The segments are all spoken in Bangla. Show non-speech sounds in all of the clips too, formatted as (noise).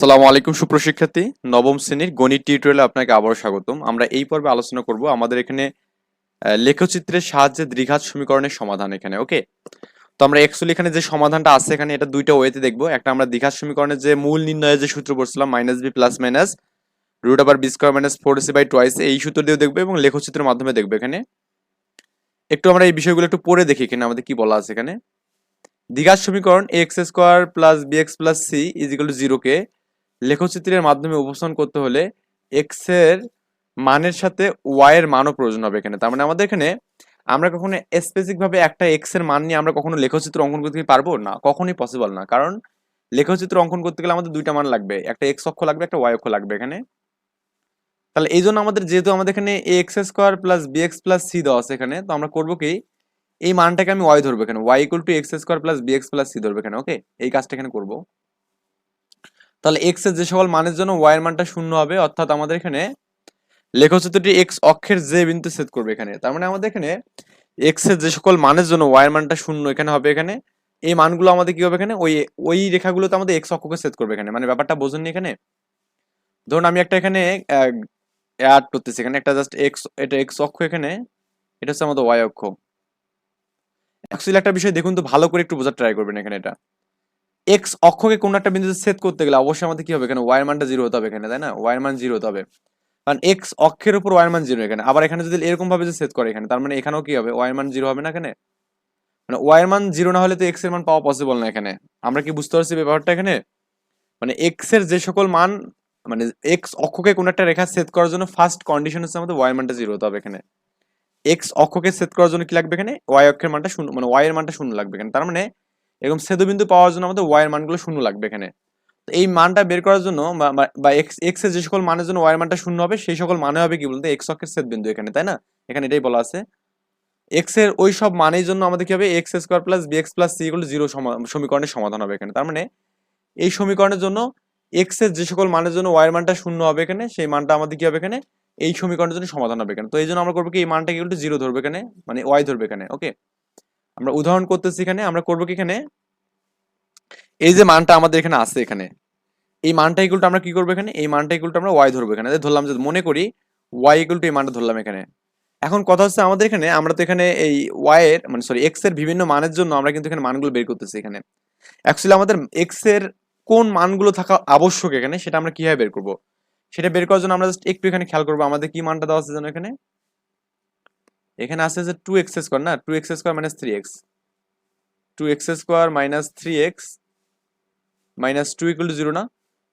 আসসালামু আলাইকুম, সুপ্রশিক্ষার্থী। নবম শ্রেণির গণিত টিউটোরিয়ালে আপনাকে আবারও স্বাগতম। আমরা এই পর্বে আলোচনা করব আমাদের এখানে লেখচিত্রের সাহায্যে দ্বিঘাত সমীকরণের সমাধান এখানে, ওকে? তো আমরা অ্যাকচুয়ালি এখানে যে সমাধানটা আছে এখানে, এটা দুইটা ওয়েতে দেখব। একটা আমরা দ্বিঘাত সমীকরণের যে মূল নির্ণয়ের যে সূত্র পড়ছিলাম minus b plus minus root আবার b square minus four c by twice এই সূত্র দিয়ে দেখব এবং লেখচিত্রের মাধ্যমে দেখব এখানে। একটু আমরা এই বিষয়গুলো একটু পড়ে দেখি এখানে, আমাদের কি বলা আছে এখানে। দ্বিঘাত সমীকরণ x square plus b x plus c is equal to জিরোকে লেখচিত্রের মাধ্যমে উপস্থাপন করতে হলে এক্সের মানের সাথে ওয়াই এর মানও প্রয়োজন হবে এখানে। তার মানে আমাদের এখানে আমরা কখনো স্পেসিফিক ভাবে একটা এক্সের মান নিয়ে আমরা কখনো লেখচিত্র অঙ্কন করতে পারব? না, কখনোই পসিবল না। কারণ লেখচিত্র অঙ্কন করতে গেলে আমাদের দুইটা মান লাগবে। একটা এক্স অক্ষ লাগবে, একটা ওয়াই অক্ষ লাগবে এখানে। তাহলে এই জন্য আমাদের যেহেতু আমাদের এখানে a x square plus b x plus c দেওয়া আছে এখানে, তো আমরা করব কি? এই মানটাকে আমি ওয়াই ধরবো এখানে। Y equal to x square plus b x plus c ধরবো এখানে ওকে এই কাজটা এখানে করব। তাহলে এক্সের যে সকল মানের জন্য ওয়াই এর মানটা শূন্য হবে, অর্থাৎ আমাদের এখানে লেখচিত্রটি এক্স অক্ষের যে বিন্দু সেট করবে এখানে। তার মানে আমাদের এখানে এক্সের যে সকল মানের জন্য ওয়াই এর মানটা শূন্য এখানে হবে এখানে। এই মানগুলো আমাদের কি হবে এখানে? ওই ওই রেখাগুলোতে আমাদের এক্স অক্ষকে সেট করবে এখানে। মানে ব্যাপারটা বোঝেননি এখানে? ধরুন আমি একটা এখানে, অ্যাড করতেছি এখানে। একটা জাস্ট এক্স এটা এক্স অক্ষ এখানে, এটা হচ্ছে আমাদের ওয়াই অক্ষ। অ্যাকচুয়ালি একটা বিষয় দেখুন তো, ভালো করে একটু বোঝার ট্রাই করবেন এখানে এটা। এক্স অক্ষকে কোন একটা বিন্দুতে সেট করতে গেলে অবশ্যই আমাদের কি হবে? এখানে ওয়াই মানটা জিরো হতে হবে এখানে, তাই না? ওয়াই মান জিরো হতে হবে। কারণ এক্স অক্ষের উপর ওয়াই মান জিরো এখানে। আবার এখানে যদি এরকম ভাবে যে সেট করে এখানে, তার মানে এখানেও কি হবে? ওয়াই মান জিরো হবে না এখানে? মানে ওয়াই মান জিরো না হলে তো এক্সের মান পাওয়া পসিবল না এখানে। আমরা কি বুঝতে পারছি ব্যাপারটা এখানে? মানে এক্সের যে সকল মান মানে এক্স অক্ষকে কোন একটা রেখা সেট করার জন্য ফার্স্ট কন্ডিশন হচ্ছে আমাদের ওয়াই মানটা জিরো হতে হবে এখানে। এক্স অক্ষকে সেট করার জন্য কি লাগবে এখানে? ওয়াই অক্ষের মানটা শূন্য মানে ওয়াই এর মানটা শূন্য লাগবে এখানে। তার মানে এরকম ছেদবিন্দু পাওয়ার জন্য আমাদের ওয়াই এর মানগুলো শূন্য লাগবে এখানে। এই মানটা বের করার জন্য বা- এক্স এক্সের যে সকল মানের জন্য ওয়াই এর মানটা শূন্য হবে, সেই সকল মানে হবে কি বলতে এক্স অক্ষের ছেদবিন্দু এখানে, তাই না? এখানে এটাই বলা আছে। এক্সের ওই সব মানের জন্য আমাদের কি হবে? X square plus b x plus c equal zero সমীকরণের সমাধান হবে এখানে। তার মানে এই সমীকরণের জন্য এক্সের যে সকল মানের জন্য ওয়াই এর মানটা শূন্য হবে এখানে, সেই মানটা আমাদের কি হবে এখানে? এই সমীকরণের জন্য সমাধান হবে এখানে। তো এই জন্য আমরা করব কি? এই মানটা ইকুয়াল টু জিরো ধরবে এখানে মানে ওয়াই ধরবে এখানে ওকে আমরা উদাহরণ করতেছি এখানে, আমরা করব কি এখানে? এই যে মানটা আমাদের এখানে আছে এখানে, এই মানটা ইকুয়াল টু আমরা কি করব এখানে? এই মানটা ইকুয়াল টু আমরা ওয়াই ধরবো এখানে। ধরলাম যে মনে করি ওয়াই ইকুয়াল টু এই মানটা ধরলাম এখানে। এখন কথা হচ্ছে আমাদের এখানে, আমরা তো এখানে এই ওয়াই এর মানে সরি এক্সের বিভিন্ন মানের জন্য আমরা কিন্তু এখানে মানগুলো বের করতেছি এখানে। অ্যাকচুয়ালি আমাদের এক্সের কোন মানগুলো থাকা আবশ্যক এখানে, সেটা আমরা কীভাবে বের করব? সেটা বের করার জন্য আমরা জাস্ট একটু এখানে খেয়াল করব আমাদের কি মানটা দেওয়া আছে যেন এখানে? এখানে আছে যে টু এক্স স্কোয়ার না? Two x square minus three x two x square minus three x minus two equal zero না?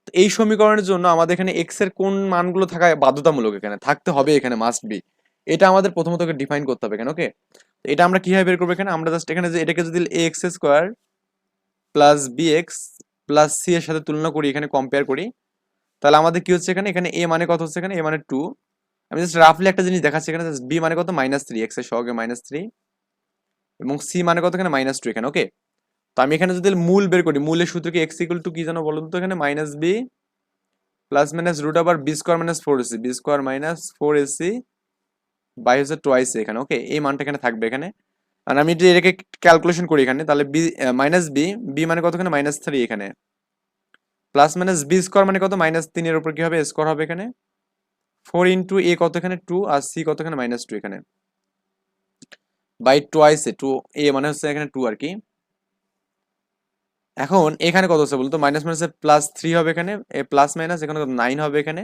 তো এই সমীকরণের জন্য আমাদের এখানে এক্সের কোন মানগুলো থাকা বাধ্যতামূলক এখানে। থাকতে হবে এখানে মাস্ট বি এটা আমাদের প্রথমত ডিফাইন করতে হবে এখানে ওকে এটা আমরা কীভাবে বের করব এখানে? আমরা জাস্ট এখানে যে, এটাকে যদি a x square plus b x plus c এর সাথে তুলনা করি, এখানে কম্পেয়ার করি, তাহলে আমাদের কি হচ্ছে এখানে? এখানে এ মানে কত হচ্ছে এখানে? এ মানে টু আমি জাস্ট রাফলি একটা জিনিস দেখাচ্ছি এখানে বি মানে কত? মাইনাস থ্রি এক্সের সহগে মাইনাস থ্রি এবং সি মানে কত এখানে? মাইনাস টু এখানে ওকে তো আমি এখানে যদি মূল বের করি, মূলের সূত্রকে এক্স ইকুয়াল টু কি জানো বলুন তো এখানে? Minus b plus minus root আবার b square minus four a c b square minus four a c by হচ্ছে টোয়াইস এখানে ওকে এই মানটা এখানে থাকবে এখানে। আর আমি যদি এটাকে ক্যালকুলেশন করি এখানে, তাহলে বি মাইনাস বি বি মানে কত এখানে? মাইনাস থ্রি এখানে। প্লাস মাইনাস বি স্কোয়ার মানে কত? মাইনাস তিনের উপর কি হবে? স্কোয়ার হবে এখানে। ফোর ইন্টু এ কত এখানে টু আর সি কত এখানে মাইনাস টু এখানে। By twice a, two a মানে হচ্ছে এখানে টু আর কি। এখন এখানে কত হচ্ছে বলতো? মাইনাস মাইনাসে প্লাস থ্রি হবে এখানে, এ প্লাস মাইনাস, এখানে কত? নাইন হবে এখানে।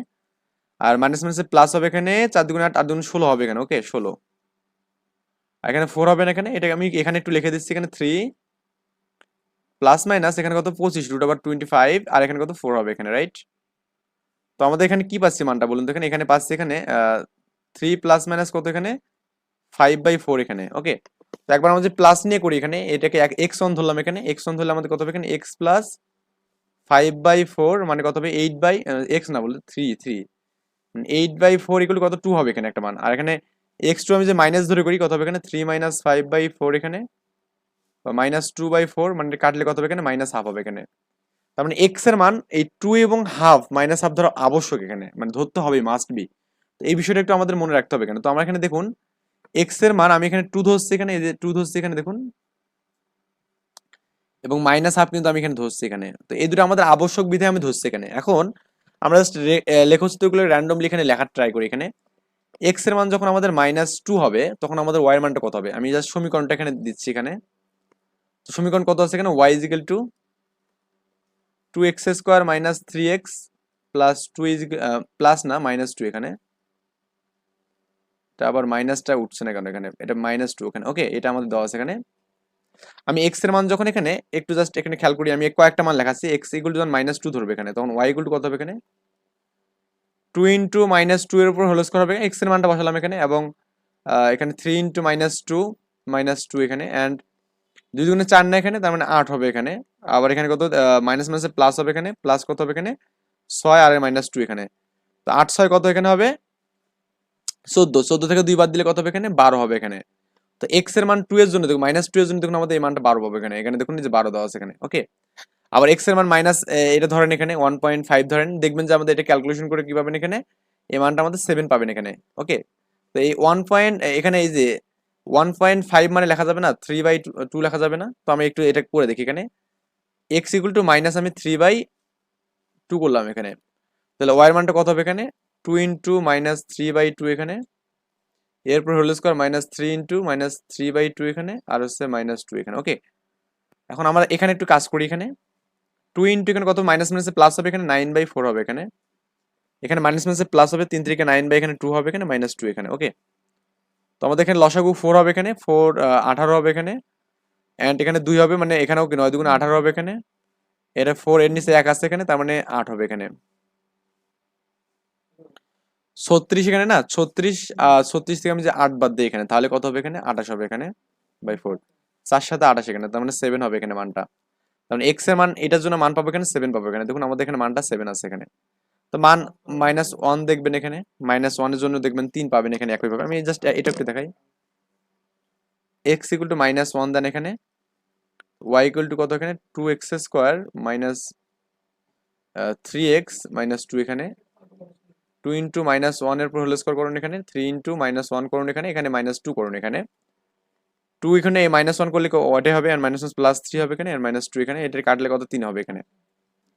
আর মাইনাস মাইনাসে প্লাস হবে এখানে, চার দুগুণ আট আট দুগুণ ষোলো হবে এখানে, ওকে, ষোলো। আর এখানে ফোর হবে না এখানে এটা আমি এখানে একটু লিখে দিচ্ছি, এখানে থ্রি। প্লাস মাইনাস, এখানে কত? পঁচিশ, রুট আবার টোয়েন্টি ফাইভ, আর এখানে কত? ফোর হবে এখানে, রাইট? আমাদের এখানে কি পাচ্ছি মানটা বলুন তো? এখানে এখানে পাচ্ছি এখানে থ্রি প্লাস মাইনাস কত এখানে? ফাইভ বাই ফোর এখানে ওকে তো একবার আমরা যদি প্লাস নিয়ে করি এখানে, এটাকে এক্স অন ধরলাম এখানে এক্স অন ধরলে আমাদের কত হবে এখানে? X plus five by four মানে কত হবে? এইট বাই এক্স না বলতে three three eight by four equal কত? টু হবে এখানে একটা মান। আর এখানে এক্স টু আমি যে মাইনাস ধরে করি, কত হবে এখানে? Three minus five by four এখানে। মাইনাস টু বাই ফোর মানে কাটলে কত হবে এখানে? মাইনাস হাফ হবে এখানে। তার মানে এক্সের মান এই টু এবং হাফ মাইনাস হাফ ধরা আবশ্যক এখানে মানে ধরতে হবে মাস্ট বি এই বিষয়টা একটু আমাদের মনে রাখতে হবে এখানে। তো আমরা এখানে দেখুন এক্সের মান আমি এখানে টু ধরছি এখানে, এই যে টু ধরছি এখানে দেখুন, এবং মাইনাস হাফ কিন্তু আমি এখানে ধরছি এখানে। তো এই দুটো আমাদের আবশ্যক বিধে আমি ধরছি এখানে। এখন আমরা জাস্ট লেখচিত্রগুলো র্যান্ডমলি এখানে লেখার ট্রাই করি এখানে। এক্সের মান যখন আমাদের মাইনাস টু হবে, তখন আমাদের ওয়াই এর মানটা কত হবে? আমি জাস্ট সমীকরণটা এখানে দিচ্ছি এখানে। তো সমীকরণ কত আছে এখানে? Y is equal to two x square minus three x plus two is plus না মাইনাস টু এখানে। এটা আবার মাইনাসটা উঠছে না কেন এখানে? এটা মাইনাস টু এখানে ওকে এটা আমাদের দেওয়া আছে এখানে। আমি এক্সের মান যখন এখানে, একটু জাস্ট এখানে খেয়াল করি, আমি কয়েকটা মান লেখাচ্ছি। এক্স ইকুয়াল যখন মাইনাস টু ধরবে এখানে, তখন ওয়াই ইকুয়াল কত হবে এখানে? টু ইন্টু মাইনাস টু এর উপর হোল স্কোয়ার হবে। এক্সের মানটা বসালাম এখানে এবং এখানে three into minus two minus two এখানে। অ্যান্ড দুই দুগুণে চার না এখানে, তার মানে আট হবে এখানে। আবার এখানে কত? মাইনাস মাইনাসে প্লাস হবে এখানে প্লাস কত হবে এখানে? ছয় আর মাইনাস টু এখানে। তো আট, ছয় কত এখানে হবে? চোদ্দ। চোদ্দ থেকে দুই বাদ দিলে কত হবে এখানে? বারো হবে এখানে। তো এক্সের মান টু এর জন্য দেখুন মাইনাস টু এর জন্য দেখুন আমাদের এই মানটা বারো পাবে এখানে। এখানে দেখুন যে বারো দেওয়া আছে এখানে। ওকে আবার এক্সের মান মাইনাস এটা ধরেন এখানে ওয়ান পয়েন্ট ফাইভ ধরেন। দেখবেন যে আমাদের এটা ক্যালকুলেশন করে কি পাবেন এখানে? এই মানটা আমাদের সেভেন পাবেন এখানে। ওকে তো এই ওয়ান পয়েন্ট এখানে এই যে ওয়ান পয়েন্ট ফাইভ মানে লেখা যাবে না থ্রি বাই টু লেখা যাবে না। তো আমি একটু এটা করে দেখি এখানে। এক্স ইকুয়াল টু মাইনাস আমি থ্রি বাই টু করলাম এখানে। তাহলে ওয়াই মানটা কত হবে এখানে? Two into minus three by two এখানে। এরপর whole square minus three into minus three by two এখানে, আর হচ্ছে মাইনাস টু এখানে। ওকে এখন আমরা এখানে একটু কাজ করি এখানে। টু ইন্টু এখানে কত মাইনাস মাইনাসে প্লাস হবে এখানে নাইন বাই ফোর হবে এখানে। এখানে মাইনাস মাইনাসে প্লাস হবে, তিন থেকে নাইন বাই এখানে টু হবে এখানে মাইনাস টু এখানে। ওকে তো আমাদের এখানে লসাগু ফোর হবে এখানে ফোর আঠারো হবে এখানে অ্যান্ড এখানে দুই হবে মানে এখানেও নয়, দুগুণ আঠারো হবে এখানে এটা ফোর এর নিচে এক আছে এখানে, তার মানে আট হবে এখানে। ছত্রিশ এখানে না, ছত্রিশ ছত্রিশ থেকে আমি যে আট বাদ দিই এখানে, তাহলে কত হবে এখানে? আঠাশ হবে এখানে বাই ফোর চার সাথে আঠাশ এখানে, তার মানে সেভেন হবে এখানে মানটা। তার মানে এক্সের মান, এটার জন্য মান পাবো এখানে সেভেন পাবো এখানে, দেখুন আমাদের এখানে মানটা সেভেন আছে এখানে। তো মান মাইনাস ওয়ান দেখবেন এখানে মাইনাস ওয়ানের জন্য দেখবেন তিন পাবেন এখানে একই একইভাবে আমি জাস্ট এটা একটু দেখাই। X equal to minus one then এখানে ওয়াই ইকুয়াল টু কত এখানে? Two x square minus three x minus two এখানে। টু ইন্টু মাইনাস ওয়ানের উপর হোল স্কোয়ার করুন এখানে। থ্রি ইন্টু মাইনাস ওয়ান করুন এখানে। এখানে মাইনাস টু করুন এখানে। টু এখানে এই মাইনাস ওয়ান করলে ওয়াটে হবে? আর মাইনাস ওয়ান প্লাস থ্রি হবে এখানে। আর মাইনাস টু এখানে। এটার কাটলে কত? তিন হবে এখানে।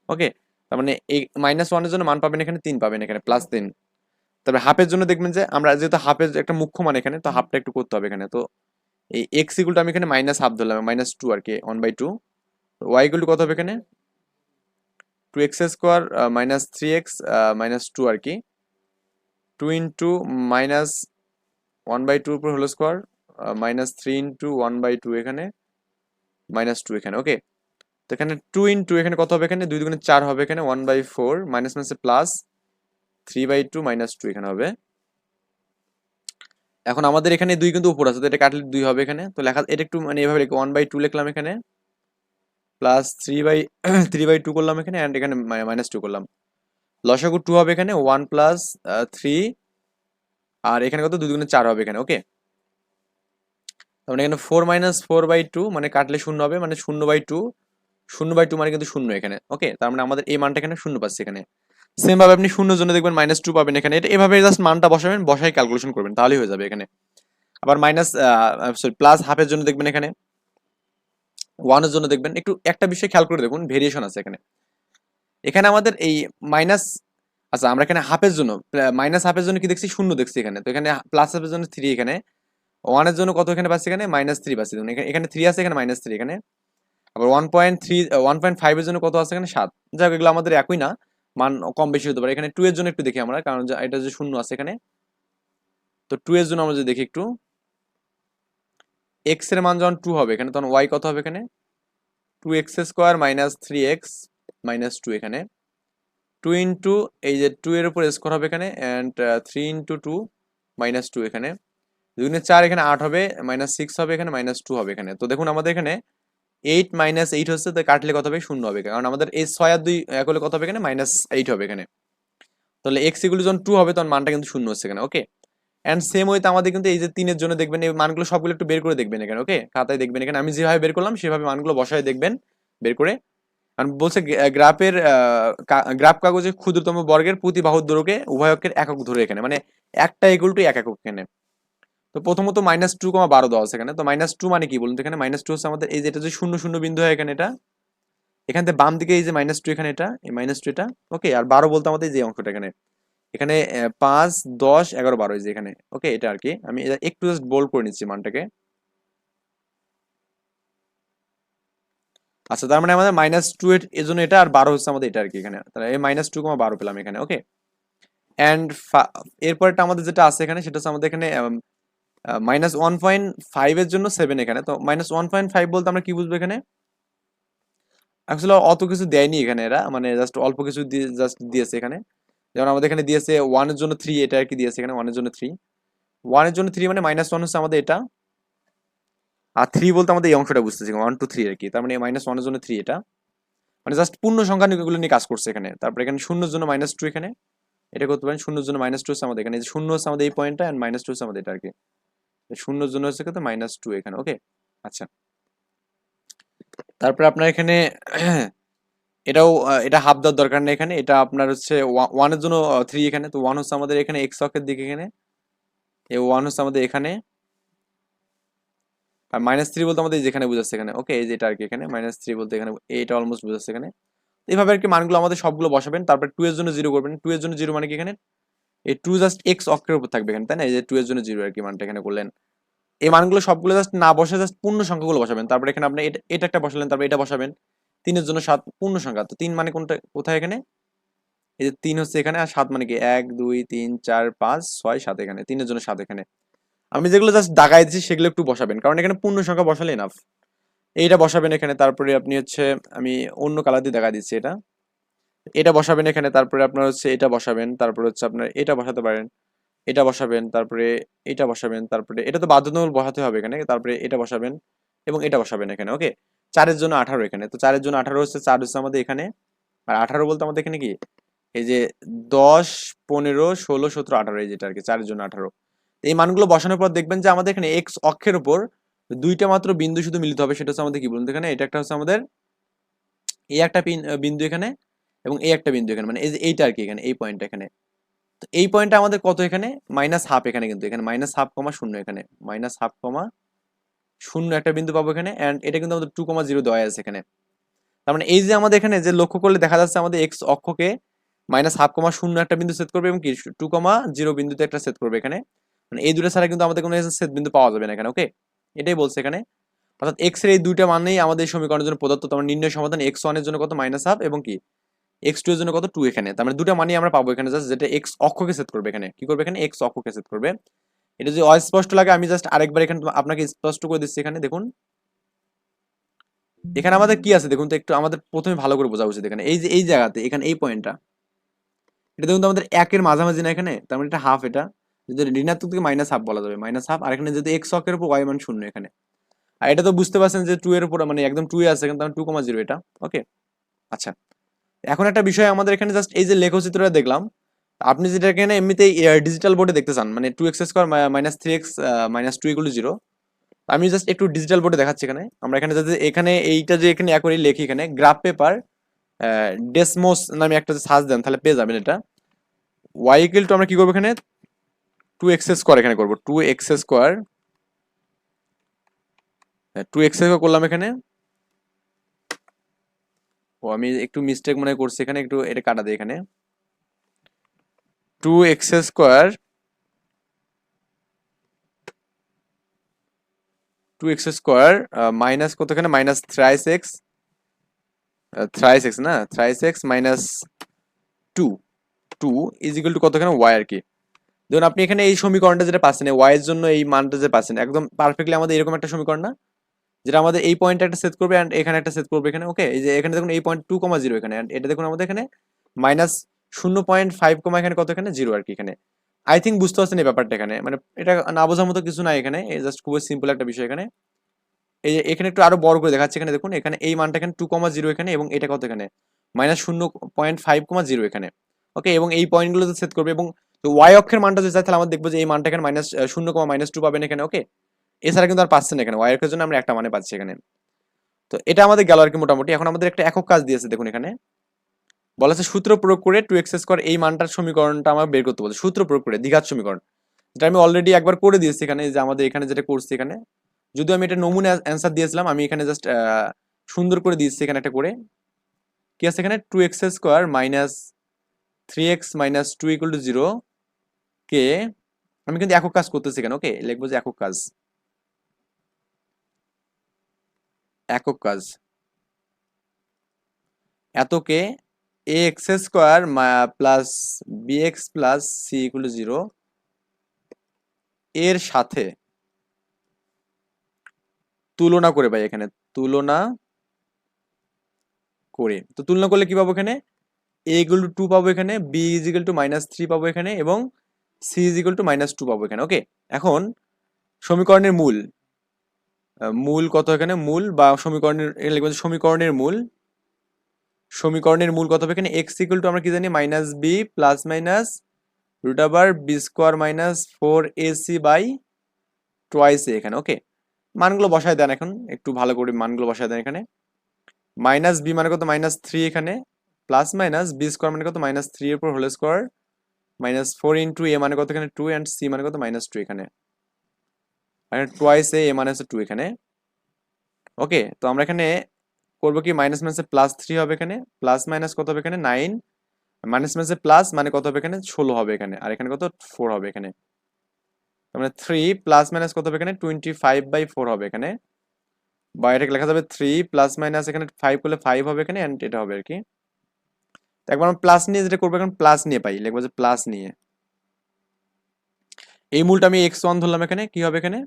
ওকে তার মানে এই মাইনাস ওয়ানের জন্য মান পাবেন এখানে তিন পাবেন এখানে প্লাস তিন। তবে হাফের জন্য দেখবেন যে আমরা যেহেতু হাফের একটা মুখ্য মান এখানে, তো হাফটা একটু করতে হবে এখানে। তো এই এক্স ইকুলটা আমি এখানে মাইনাস হাফ ধরলাম মাইনাস টু আর কি one by two y equal কত হবে এখানে? Two x square minus three x minus two আর কি। Two into minus one by two উপর whole square minus three into one by two এখানে মাইনাস টু এখানে ওকে তো এখানে টু ইন টু এখানে কত হবে এখানে? দুই দুগুণে চার হবে এখানে ওয়ান বাই ফোর মাইনাস মাইনাসে plus three by two minus two এখানে হবে। এখন আমাদের এখানে দুই কিন্তু উপর আছে, তো এটা কাটলে দুই হবে এখানে। তো লেখা, এটা একটু মানে এভাবে ওয়ান বাই টু লিখলাম এখানে plus three by three by two করলাম এখানে অ্যান্ড এখানে মাইনাস টু করলাম। লসাগু টু হবে এখানে ওয়ান প্লাস থ্রি আর এখানে কত? দুই দুগুণে চার হবে এখানে ওকে তার মানে এখানে four minus four by two মানে কাটলে শূন্য হবে মানে শূন্য বাই টু শূন্য বাই টু মানে কিন্তু শূন্য এখানে। ওকে তার মানে আমাদের এই মানটা এখানে শূন্য পাচ্ছে এখানে। সেম ভাবে আপনি শূন্য জন্য দেখবেন মাইনাস টু পাবেন এখানে। এটা এভাবে জাস্ট মানটা বসাবেন বসাই ক্যালকুলেশন করবেন, তাহলেই হয়ে যাবে এখানে। আবার মাইনাস সরি প্লাস হাফের জন্য দেখবেন এখানে। ওয়ানের জন্য দেখবেন, একটু একটা বিষয় খেয়াল করে দেখুন ভেরিয়েশন আছে এখানে। এখানে আমাদের এই মাইনাস আচ্ছা আমরা এখানে হাফের জন্য মাইনাস হাফের জন্য কি দেখছি? শূন্য দেখছি এখানে। তো এখানে প্লাস হাফের জন্য থ্রি এখানে। ওয়ানের জন্য কত এখানে পাচ্ছি এখানে? মাইনাস থ্রি পাচ্ছি। এখানে এখানে থ্রি আছে, এখানে মাইনাস থ্রি এখানে। আবার one point three one point ফাইভের জন্য কত আছে এখানে? সাত। যাক, এগুলো আমাদের একই না। মান কম বেশি হতে পারে। এখানে টু এর জন্য একটু দেখি আমরা, কারণ এটা যে শূন্য আছে এখানে। তো টু এর জন্য আমরা যদি দেখি একটু এক্সের মান যখন টু হবে এখানে, তখন ওয়াই কত হবে এখানে? Two x square minus three x minus two এখানে। টু ইন্টু এই যে টু এর উপর স্কোয়ার হবে এখানে and three into two minus two এখানে। দুগুণে চার এখানে আট হবে মাইনাস সিক্স হবে এখানে মাইনাস টু হবে এখানে। তো দেখুন আমাদের এখানে এইট মাইনাস এইট হচ্ছে তো কাটলে কত হবে? শূন্য হবে কারণ আমাদের এই ছয় আর দুই, এক হলে কত হবে এখানে? মাইনাস এইট হবে এখানে। তাহলে এক্স এগুলো যখন টু হবে, তখন মানটা কিন্তু শূন্য হচ্ছে এখানে ওকে অ্যান্ড সেম ওইতে আমাদের কিন্তু এই যে তিনের জন্য দেখবেন, এই মানগুলো সবগুলো একটু বের করে দেখবেন এখানে ওকে খাতায় দেখবেন এখানে। আমি যেভাবে বের করলাম, সেভাবে মানগুলো বসায় দেখবেন, বের করে। কারণ বলছে গ্রাফের গ্রাফ কাগজে ক্ষুদ্রতম বর্গের প্রতি বাহুর দৈর্ঘ্যে উভয়কের একক ধরে এখানে। মানে একটা ইকুয়াল টু এক একক এখানে। তো প্রথমত মাইনাস টু কমা বারো দেওয়া আছে এখানে। তো মাইনাস টু মানে কি বলুন তো এখানে? মাইনাস টু হচ্ছে আমাদের এই যে এটা যে শূন্য শূন্য বিন্দু হয় এখানে এটা। এখান বাম দিকে এই যে মাইনাস টু এখানে এটা, এই মাইনাস টু এটা। ওকে আর বারো বলতে আমাদের যে অংশটা এখানে। এখানে পাঁচ, দশ, এগারো, বারো যে এখানে। ওকে এটা আর কি। আমি একটু জাস্ট বোল্ড করে নিচ্ছি মানটাকে। আচ্ছা তার মানে আমাদের মাইনাস টু এর জন্য এটা আর বারো হচ্ছে আমাদের এটা আর কি এখানে। তাহলে এই মাইনাস টু কমা বারো পেলাম এখানে। ওকে অ্যান্ড এরপরটা আমাদের যেটা আছে এখানে, সেটা হচ্ছে আমাদের এখানে মাইনাস ওয়ান পয়েন্ট ফাইভের জন্য সেভেন এখানে। তো মাইনাস ওয়ান পয়েন্ট ফাইভ বলতে আমরা কি বুঝব এখানে? আসলে অত কিছু দেয়নি এখানে এরা। মানে জাস্ট অল্প কিছু দিয়ে জাস্ট দিয়েছে এখানে। যেমন আমাদের এখানে দিয়েছে ওয়ানের জন্য থ্রি এটা আর কি দিয়েছে এখানে ওয়ানের জন্য থ্রি ওয়ানের জন্য থ্রি মানে মাইনাস ওয়ান হচ্ছে আমাদের এটা। আর থ্রি বলতে আমাদের এই অংশটা বুঝতেছি ওয়ান টু থ্রি আর কি। তার মানে মাইনাস ওয়ানের জন্য থ্রি এটা। মানে জাস্ট পূর্ণ সংখ্যা নিয়ে নিয়ে কাজ করছে এখানে। তারপরে এখানে শূন্যর জন্য মাইনাস টু এখানে। এটা করতে পারেন, শূন্যর জন্য মাইনাস টু হচ্ছে আমাদের এখানে। শূন্য হচ্ছে আমাদের এই পয়েন্টটা অ্যান্ড মাইনাস টু হচ্ছে আমাদের এটা আর কি। শূন্যর জন্য হচ্ছে কত? মাইনাস টু এখানে ওকে আচ্ছা। তারপরে আপনার এখানে, (clears throat) এটাও এটা হাফ দেওয়ার দরকার নেই এখানে। এটা আপনার হচ্ছে ওয়ানের জন্য থ্রি এখানে। তো ওয়ান হচ্ছে আমাদের এখানে এক্স অক্ষের দিকে এখানে। এই ওয়ান হচ্ছে আমাদের এখানে। আর মাইনাস থ্রি বলতে আমাদের যেখানে বুঝাচ্ছে এখানে ওকে এই যে এটা আর কি এখানে মাইনাস থ্রি বলতে এখানে এইটা অলমোস্ট বুঝাচ্ছে এখানে। এইভাবে আর কি মানগুলো আমাদের সবগুলো বসাবেন। তারপর টু এর জন্য জিরো করবেন। টু এর জন্য জিরো মানে কি এখানে? এই টু জাস্ট এক্স অক্ষের উপর থাকবে এখানে, তাই না? এই যে টু এর জন্য জিরো আর কি মানটা এখানে করলেন। এই মানগুলো সবগুলো জাস্ট না বসে জাস্ট পূর্ণ সংখ্যাগুলো বসাবেন। তারপরে এখানে আপনি এটা একটা বসালেন, তারপর এটা বসাবেন। তিনের জন্য সাত, পূর্ণ সংখ্যা। তো তিন মানে কোনটা, কোথায় এখানে? এই যে তিন হচ্ছে এখানে আর সাত মানে কি? এক, দুই, তিন, চার, পাঁচ, ছয়, সাত এখানে। তিনের জন্য সাত এখানে। আমি যেগুলো জাস্ট দাগাই দিচ্ছি সেগুলো একটু বসাবেন। কারণ এখানে পূর্ণ সংখ্যা বসালে এনাফ এইটা বসাবেন এখানে। তারপরে আপনি হচ্ছে, আমি অন্য কালার দিয়ে দেখা দিচ্ছি এটা। এটা বসাবেন এখানে, তারপরে আপনার হচ্ছে এটা বসাবেন, তারপরে হচ্ছে আপনার এটা বসাতে পারেন, এটা বসাবেন, তারপরে এটা বসাবেন, তারপরে এটা তো বাধ্যতামূলক বসাতে হবে এখানে, তারপরে এটা বসাবেন এবং এটা বসাবেন এখানে ওকে চারের জন্য আঠারো এখানে, তো চারের জন্য আঠারো হচ্ছে, চার হচ্ছে আমাদের এখানে, আর আঠারো বলতে আমাদের এখানে কি? এই যে দশ, পনেরো, ষোলো, সতেরো, আঠারো, এই যেটা আর কি, চারের জন্য আঠারো। এই মানগুলো বসানোর পর দেখবেন যে আমাদের এখানে এক্স অক্ষের উপর দুইটা মাত্র বিন্দু শুধু মিলিত হবে, সেটা হচ্ছে আমাদের কি বলুন এখানে? এটা একটা হচ্ছে আমাদের, এই একটা বিন্দু এখানে এবং এই একটা বিন্দু এখানে মানে এই যে এইটা আর কি এখানে, এই পয়েন্টটা এখানে। তো এই পয়েন্টটা আমাদের কত এখানে? মাইনাস হাফ এখানে কিন্তু, এখানে মাইনাস হাফ কমা শূন্য এখানে। মাইনাস হাফ কমা শূন্য একটা বিন্দু পাবো এখানে অ্যান্ড এটা কিন্তু আমাদের টু কমা জিরো দেওয়া আছে এখানে। তার মানে এই যে আমাদের এখানে যে লক্ষ্য করলে দেখা যাচ্ছে আমাদের এক্স অক্ষকে মাইনাস হাফ কমা শূন্য একটা বিন্দু সেট করবে এবং কি টু কমা জিরো বিন্দুতে একটা সেট করবে এখানে। মানে এই দুটো ছাড়া কিন্তু আমাদের কোনো সেট বিন্দু পাওয়া যাবে না এখানে ওকে এটাই বলছে এখানে। অর্থাৎ এক্সের এই দুইটা মানেই আমাদের সমীকরণের জন্য প্রদত্ত তোমার নির্ণয় সমাধান এক্স ওয়ানের জন্য কত? মাইনাস হাফ এবং কি? এক্স টু এর জন্য কত? টু এখানে। তার মানে দুটো মানই আমরা পাবো এখানে। জাস্ট যেটা এক্স অক্ষকে সেট করবে এখানে। কি করবে এখানে? এক্স অক্ষকে সেট করবে। এটা যদি অস্পষ্ট লাগে, আমি জাস্ট আরেকবার এখানে আপনাকে স্পষ্ট করে দিচ্ছি এখানে। দেখুন। এখানে আমাদের কি আছে? দেখুন তো একটু আমাদের প্রথমে ভালো করে বোঝা উচিত এখানে। এই যে, এই জায়গাতে, এখানে এই পয়েন্টটা এটা দেখুন তো আমাদের একের মাঝামাঝি না এখানে? তার মানে এটা হাফ এটা। যদি ঋণাত্মক থেকে মাইনাস হাফ বলা যাবে। মাইনাস হাফ আর এখানে যদি এক্স অক্ষের উপর ওয়াই মান শূন্য এখানে। আর এটা তো বুঝতে পারছেন যে টু এর উপর মানে একদম টু এ আছে এখানে টু কমা জিরো এটা। ওকে আচ্ছা। এখন একটা বিষয় আমাদের এখানে জাস্ট এই যে লেখচিত্রটা দেখলাম, আপনি যেটা এখানে এমনিতেই ডিজিটাল বোর্ডে দেখতে চান মানে two x square minus three x minus two equal zero আমি জাস্ট একটু ডিজিটাল বোর্ডে দেখাচ্ছি এখানে। আমরা এখানে যাতে, এখানে এইটা যে এখানে একই লেখি এখানে গ্রাফ পেপার ডেসমোস নামে একটা সার্চ দেন, তাহলে পেয়ে যাবেন এটা। ওয়াই ইকুয়াল টু আমরা কি করব এখানে? টু এক্স স্কোয়ার এখানে করব। Two x square two x square করলাম এখানে। আমি একটু মিস্টেক মনে করছি, এখানে একটু, এটা কাটা দিই এখানে। Two x square two x square minus কত এখানে? Minus thrice x thrice x না? Thrice x minus two two is equal to কত এখানে? ওয়াই আর কি। ধরুন আপনি এখানে এই সমীকরণটা যেটা পাচ্ছেন ওয়াই এর জন্য এই মানটা যে পাচ্ছেন, একদম পারফেক্টলি আমাদের এরকম একটা সমীকরণ না? যেটা আমাদের এই পয়েন্টটা একটা সেট করবে অ্যান্ড এখানে একটা সেট করবে এখানে ওকে এই যে এখানে দেখুন এই পয়েন্ট টু কমা জিরো এখানে, and এটা দেখুন আমাদের এখানে মাইনাস শূন্য পয়েন্ট ফাইভ কমা এখানে কত এখানে? জিরো আর কি এখানে। আই থিঙ্ক বুঝতে পারছেন এই ব্যাপারটা এখানে। মানে এটা না বোঝার মতো কিছু নাই এখানে জাস্ট খুবই সিম্পল একটা বিষয় এখানে। এই যে এখানে একটু আরও বড় করে দেখাচ্ছে এখানে, দেখুন, এখানে এই মানটা এখানে টু কমা জিরো এখানে এবং এটা কত এখানে? মাইনাস শূন্য পয়েন্ট ফাইভ কমা জিরো এখানে। ওকে এবং এই পয়েন্টগুলোতে সেট করবে এবং ওয়াই অক্ষের মানটা যদি চাই তাহলে আমরা দেখব যে এই মানটা এখানে মাইনাস শূন্য কমা মাইনাস টু পাবেন এখানে ওকে এছাড়া কিন্তু আর পাচ্ছেন এখানে। ওয়াই অক্ষের জন্য আমরা একটা মানে পাচ্ছি এখানে। তো এটা আমাদের গেল আর কি মোটামুটি। এখন আমাদের একটা একক কাজ দিয়েছে, দেখুন এখানে। বলা সূত্র প্রয়োগ করে টু এক্স স্কোয়ার এই মানটার সমীকরণটা আমার বের করতে বলছে। সূত্র প্রয়োগ করে, দ্বিঘাত সমীকরণ। যেটা আমি অলরেডি একবার করে দিয়েছি এখানে, যে আমাদের এখানে যেটা করছি এখানে। যদিও আমি এটা নমুনা অ্যান্সার দিয়েছিলাম, আমি এখানে জাস্ট সুন্দর করে দিয়েছি এখানে একটা করে। কি আছে এখানে? Two x square minus three x minus two equal to zero কে? আমি কিন্তু একক কাজ করতেছি এখানে ওকে লিখব যে একক কাজ। একক কাজ। এতকে a x square plus b x plus c equal zero এর সাথে তুলনা করে পাই এখানে, তুলনা করে। তো তুলনা করলে কি পাবো এখানে? এ ইকুয়াল টু টু পাবো এখানে b is equal to minus three পাবো এখানে, এবং c is equal to minus two পাবো এখানে ওকে এখন সমীকরণের মূল মূল কত এখানে? মূল বা সমীকরণের, এখানে লিখব যে সমীকরণের মূল। সমীকরণের মূল কত হবে এখানে? এক্স ইকুয়াল টু আমরা কি জানি? Minus b plus minus root আবার b square minus four a c by twice এখানে ওকে মানগুলো বসায় দেন এখন, একটু ভালো করে মানগুলো বসায় দেন এখানে। মাইনাস বি মানে কত? মাইনাস থ্রি এখানে। প্লাস মাইনাস বি স্কোয়ার মানে কত? মাইনাস থ্রি এর উপর whole square minus four into a মানে কত এখানে? টু অ্যান্ড সি মানে কত? মাইনাস টু এখানে। মানে টোয়াইস এ মানে হচ্ছে টু এখানে। ওকে তো আমরা এখানে করব কি? মাইনাস মাইনাসে প্লাস থ্রি হবে এখানে প্লাস মাইনাস কত হবে এখানে? নাইন মাইনাস মাইনাসে প্লাস মানে কত হবে এখানে? ষোলো হবে এখানে, আর এখানে কত? ফোর হবে এখানে। মানে থ্রি প্লাস মাইনাস কত হবে এখানে? টোয়েন্টি ফাইভ বাই ফোর হবে এখানে। বা এটাকে লেখা যাবে থ্রি প্লাস মাইনাস এখানে ফাইভ করলে ফাইভ হবে এখানে অ্যান্ড এটা হবে আর কি। একবার আমরা প্লাস নিয়ে যেটা করব, এখন প্লাস নিয়ে পাই, লিখব যে প্লাস নিয়ে। এই মূলটা আমি এক্স ওয়ান ধরলাম এখানে, কি হবে এখানে?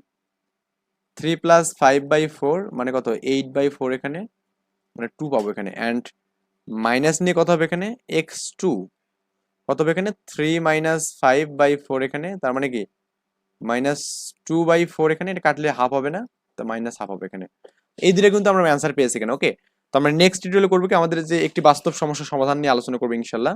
Three plus five by four মানে কত? এইট বাই ফোর এখানে মানে টু পাবো এখানে। অ্যান্ড মাইনাস নিয়ে কত হবে এখানে? এক্স টু কত হবে এখানে? Three minus five by four এখানে, তার মানে কি? মাইনাস টু বাই ফোর এখানে, এটা কাটলে হাফ হবে না, তো মাইনাস হাফ হবে এখানে। এই দিকে কিন্তু আমরা অ্যান্সার পেয়েছি এখানে ওকে তো আমরা নেক্সট ভিডিওতে করব কি? আমাদের যে একটি বাস্তব সমস্যার সমাধান নিয়ে আলোচনা করব, ইনশাল্লাহ।